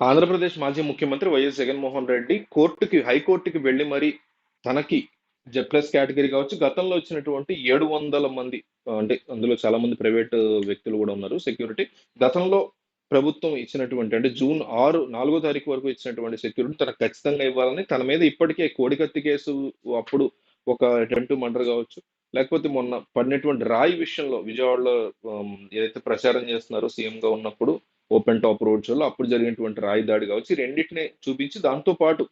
ఆంధ్రప్రదేశ్ మాజీ ముఖ్యమంత్రి వైఎస్ జగన్మోహన్ రెడ్డి కోర్టుకి హైకోర్టుకి వెళ్ళి మరి తనకి జెడ్ ప్లస్ కేటగిరీ కావచ్చు గతంలో వచ్చినటువంటి ఏడు వందల మంది అంటే అందులో చాలా మంది ప్రైవేట్ వ్యక్తులు కూడా ఉన్నారు సెక్యూరిటీ. గతంలో ప్రభుత్వం ఇచ్చినటువంటి అంటే జూన్ ఆరు నాలుగో తారీఖు వరకు ఇచ్చినటువంటి సెక్యూరిటీ తనకు ఖచ్చితంగా ఇవ్వాలని తన మీద ఇప్పటికే కోడికత్తి కేసు అప్పుడు ఒక అటెంప్ట్ మర్డర్ కావచ్చు లేకపోతే మొన్న పడినటువంటి రాయి విషయంలో విజయవాడలో ఏదైతే ప్రచారం చేస్తున్నారో సీఎంగా ఉన్నప్పుడు ఓపెన్ టాప్ రోడ్ షోలో అప్పుడు జరిగినటువంటి రాయి దాడి కావచ్చు రెండింటిని చూపించి దాంతో పాటు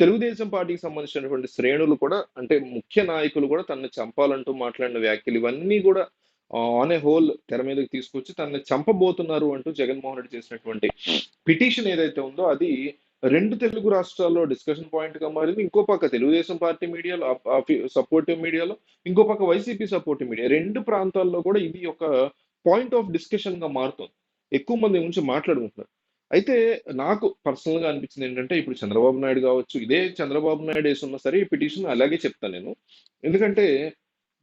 తెలుగుదేశం పార్టీకి సంబంధించినటువంటి శ్రేణులు కూడా అంటే ముఖ్య నాయకులు కూడా తనని చంపాలంటూ మాట్లాడిన వ్యాఖ్యలు ఇవన్నీ కూడా ఆన్ ఏ హోల్ తెర మీదకి తీసుకొచ్చి తనని చంపబోతున్నారు అంటూ జగన్మోహన్ రెడ్డి చేసినటువంటి పిటిషన్ ఏదైతే ఉందో అది రెండు తెలుగు రాష్ట్రాల్లో డిస్కషన్ పాయింట్గా మారింది. ఇంకో పక్క తెలుగుదేశం పార్టీ మీడియాలో సపోర్టివ్ మీడియాలో ఇంకో పక్క వైసీపీ సపోర్టివ్ మీడియా రెండు ప్రాంతాల్లో కూడా ఇది ఒక పాయింట్ ఆఫ్ డిస్కషన్గా మారుతుంది. ఎక్కువ మంది గురించి మాట్లాడుకుంటున్నారు. అయితే నాకు పర్సనల్గా అనిపించింది ఏంటంటే ఇప్పుడు చంద్రబాబు నాయుడు కావచ్చు ఇదే చంద్రబాబు నాయుడు వేసున్నా సరే ఈ పిటిషన్ అలాగే చెప్తాను నేను. ఎందుకంటే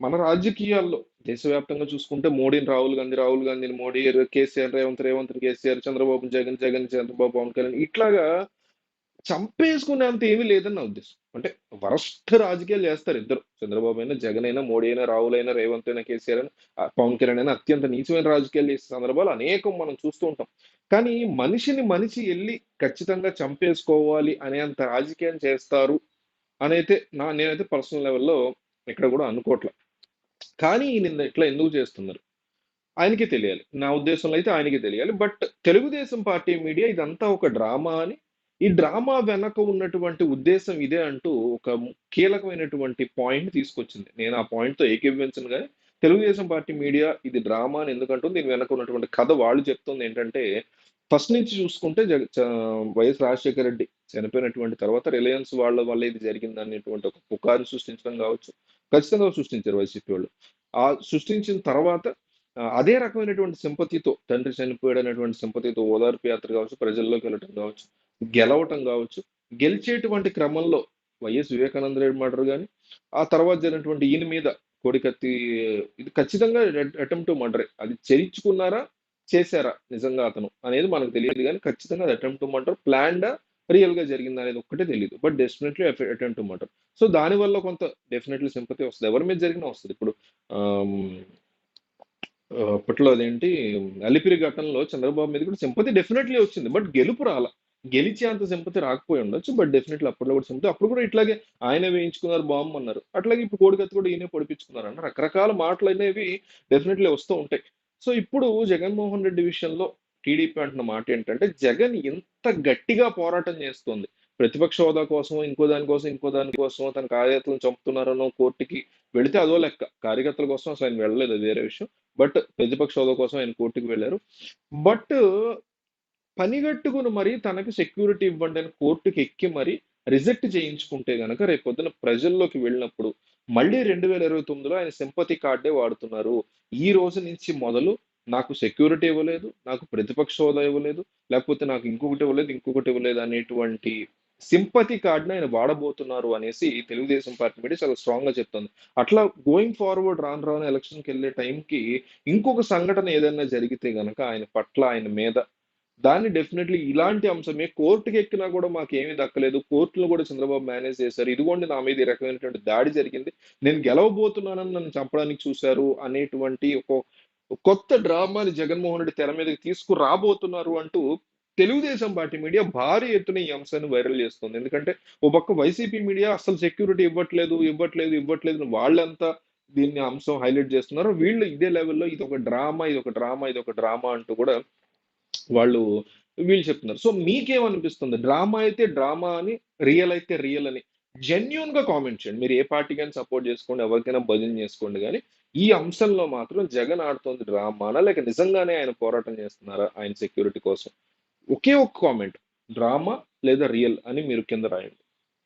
మన రాజకీయాల్లో దేశవ్యాప్తంగా చూసుకుంటే మోడీని రాహుల్ గాంధీ రాహుల్ గాంధీని మోడీ కేసీఆర్ రేవంత్ రేవంత్ కేసీఆర్ చంద్రబాబు జగన్ జగన్ చంద్రబాబు పవన్ కళ్యాణ్ ఇట్లాగా చంపేసుకునేంత ఏమీ లేదని నా ఉద్దేశం. అంటే వరస్ట్ రాజకీయాలు చేస్తారు ఇద్దరు. చంద్రబాబు అయినా జగన్ అయినా మోడీ అయినా రాహుల్ అయినా రేవంత్ అయినా కేసీఆర్ అయినా పవన్ కళ్యాణ్ అయినా అత్యంత నీచమైన రాజకీయాలు చేసే సందర్భాలు అనేకం మనం చూస్తూ ఉంటాం. కానీ మనిషిని మనిషి వెళ్ళి ఖచ్చితంగా చంపేసుకోవాలి అనేంత రాజకీయం చేస్తారు అనైతే నా నేనైతే పర్సనల్ లెవెల్లో ఇక్కడ కూడా అనుకోవట్లే కానీ ఈయన ఇట్లా ఎందుకు చేస్తున్నారు? ఆయనకి తెలియాలి. నా ఉద్దేశంలో అయితే ఆయనకి తెలియాలి. బట్ తెలుగుదేశం పార్టీ మీడియా ఇదంతా ఒక డ్రామా అని ఈ డ్రామా వెనక ఉన్నటువంటి ఉద్దేశం ఇదే అంటూ ఒక కీలకమైనటువంటి పాయింట్ తీసుకొచ్చింది. నేను ఆ పాయింట్తో ఏకీభవించను కానీ తెలుగుదేశం పార్టీ మీడియా ఇది డ్రామా అని ఎందుకంటుంది? దీని వెనక ఉన్నటువంటి కథ వాళ్ళు చెప్తుంది ఏంటంటే ఫస్ట్ నుంచి చూసుకుంటే చ- వైఎస్ రాజశేఖర రెడ్డి చనిపోయినటువంటి తర్వాత రిలయన్స్ వాళ్ళ వల్ల ఇది జరిగింది అనేటువంటి ఒక పుకారు సృష్టించడం కావచ్చు. ఖచ్చితంగా సృష్టించారు వైసీపీ వాళ్ళు. ఆ సృష్టించిన తర్వాత అదే రకమైనటువంటి సింపతితో తండ్రి చనిపోయాడు అనేటువంటి సింపతితో ఓదార్పు యాత్ర కావచ్చు ప్రజల్లోకి వెళ్ళటం కావచ్చు గెలవటం కావచ్చు. గెలిచేటువంటి క్రమంలో వైఎస్ వివేకానంద రెడ్డి మర్డర్ కానీ ఆ తర్వాత జరిగినటువంటి ఈయన మీద కోడికత్తి ఇది ఖచ్చితంగా అటెంప్ట్ మర్డర్. అది చేయించుకున్నారా చేశారా నిజంగా అతను అనేది మనకు తెలియదు కానీ ఖచ్చితంగా అది అటెంప్ట్ మర్డర్. ప్లాన్డా రియల్గా జరిగింది అనేది ఒక్కటే తెలియదు but definitely attempt murder. So దానివల్ల కొంత డెఫినెట్లీ సింపతి వస్తుంది. ఎవరి మీద జరిగినా వస్తుంది. ఇప్పుడు అప్పట్లో అదేంటి అలిపిరి ఘటనలో చంద్రబాబు మీద కూడా సింపతి డెఫినెట్లీ వచ్చింది. బట్ గెలుపు రాలా. గెలిచే అంత సింపతి రాకపోయి ఉండొచ్చు బట్ డెఫినెట్లీ అప్పట్లో కూడా సింపతి. అప్పుడు కూడా ఇట్లాగే ఆయన వేయించుకున్నారు బాంబు అన్నారు. అట్లాగే ఇప్పుడు కోడికత్తి కూడా ఈయనే పొడిపించుకున్నారు అన్న రకరకాల మాటలు అనేవి డెఫినెట్లీ వస్తూ ఉంటాయి. సో ఇప్పుడు జగన్మోహన్ రెడ్డి విషయంలో టీడీపీ అంటున్న మాట ఏంటంటే జగన్ ఎంత గట్టిగా పోరాటం చేస్తోంది. ప్రతిపక్ష హోదా కోసం ఇంకో దానికోసం ఇంకో దానికోసం తన కార్యకర్తలను చంపుతున్నారనో కోర్టుకి వెళితే అదో లెక్క. కార్యకర్తల కోసం అసలు ఆయన వెళ్ళలేదు వేరే విషయం. బట్ ప్రతిపక్ష హోదా కోసం ఆయన కోర్టుకి వెళ్ళారు. బట్ పనిగట్టుకుని మరి తనకు సెక్యూరిటీ ఇవ్వండి అని కోర్టుకి ఎక్కి మరి రిజెక్ట్ చేయించుకుంటే కనుక రేపు పొద్దున ప్రజల్లోకి వెళ్ళినప్పుడు మళ్ళీ రెండు వేల ఇరవై తొమ్మిదిలో ఆయన సింపతి కార్డే వాడుతున్నారు. ఈ రోజు నుంచి మొదలు నాకు సెక్యూరిటీ ఇవ్వలేదు నాకు ప్రతిపక్ష హోదా ఇవ్వలేదు లేకపోతే నాకు ఇంకొకటి ఇవ్వలేదు ఇంకొకటి ఇవ్వలేదు అనేటువంటి సింపతి కార్డుని ఆయన వాడబోతున్నారు అనేసి తెలుగుదేశం పార్టీ మీడియా చాలా స్ట్రాంగ్గా చెప్తుంది. అట్లా గోయింగ్ ఫార్వర్డ్ రాను రాను ఎలక్షన్కి వెళ్ళే టైంకి ఇంకొక సంఘటన ఏదైనా జరిగితే గనక ఆయన పట్ల ఆయన మీద దాన్ని డెఫినెట్లీ ఇలాంటి అంశమే కోర్టుకి ఎక్కినా కూడా మాకు ఏమీ దక్కలేదు. కోర్టులో కూడా చంద్రబాబు మేనేజ్ చేశారు. ఇదిగోండి నా మీద ఈ రకమైనటువంటి దాడి జరిగింది. నేను గెలవబోతున్నానని నన్ను చంపడానికి చూశారు అనేటువంటి ఒక కొత్త డ్రామాని జగన్మోహన్ రెడ్డి తెర మీదకి తీసుకురాబోతున్నారు అంటూ తెలుగుదేశం పార్టీ మీడియా భారీ ఎత్తున ఈ అంశాన్ని వైరల్ చేస్తుంది. ఎందుకంటే ఓ పక్క వైసీపీ మీడియా అసలు సెక్యూరిటీ ఇవ్వట్లేదు ఇవ్వట్లేదు ఇవ్వట్లేదు అని వాళ్ళంతా దీన్ని అంశం హైలైట్ చేస్తున్నారు. వీళ్ళు ఇదే లెవెల్లో ఇది ఒక డ్రామా ఇది ఒక డ్రామా ఇది ఒక డ్రామా అంటూ కూడా వాళ్ళు వీళ్ళు చెప్తున్నారు. సో మీకేమనిపిస్తుంది? డ్రామా అయితే డ్రామా అని రియల్ అయితే రియల్ అని. జెన్యున్గా కామెంట్ చేయండి. మీరు ఏ పార్టీకైనా సపోర్ట్ చేసుకోండి ఎవరికైనా భజన చేసుకోండి కానీ ఈ అంశంలో మాత్రం జగన్ ఆడుతోంది డ్రామానా? లేక నిజంగానే ఆయన పోరాటం చేస్తున్నారా ఆయన సెక్యూరిటీ కోసం? ఒకే ఒక కామెంట్. డ్రామా లేదా రియల్ అని మీరు కింద రాయండి.